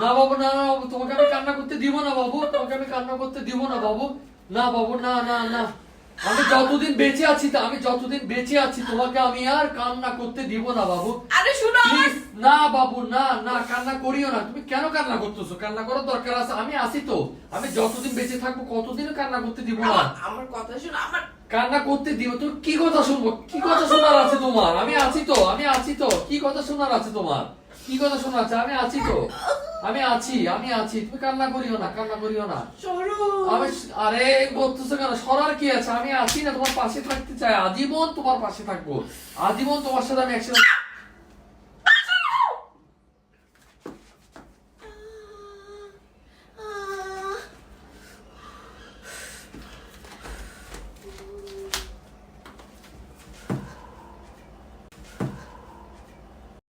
না বাবু না না বাবু তোমাকে আমি কান্না করতে দিব না বাবু তোমাকে আমি কান্না করতে দিব না বাবু। না বাবু না না না। আমি যতদিন বেঁচে আছি তা আমি যতদিন বেঁচে আছি তোমাকে আমি আর কান্না করতে দিব না বাবু। আরে শুনো না বাবু না না কান্না করিও না। তুমি কেন কান্না করতেছো? কান্না করার দরকার আছে আমি আছি তো। আমি যতদিন বেঁচে থাকব কতদিন কান্না করতে দিব না। আমার- আমার কথা শোনো আমার কান্না করতে দিব? তুমি কি কথা শুনব? কি কথা শোনার আছে তোমার? আমি আছি তো আমি আছি তো। কি কথা শোনার আছে তোমার? কি কথা শোনা আছে আমি আছি তো। আমি আছি আমি আছি তুমি কান্না করিও না কান্না করিও না। আমি আরে বলতেছো কেন? সরার কি আছে? আমি আছি না তোমার পাশে থাকতে চাই। আজীবন তোমার পাশে থাকব। আজীবন তোমার সাথে আমি একসাথে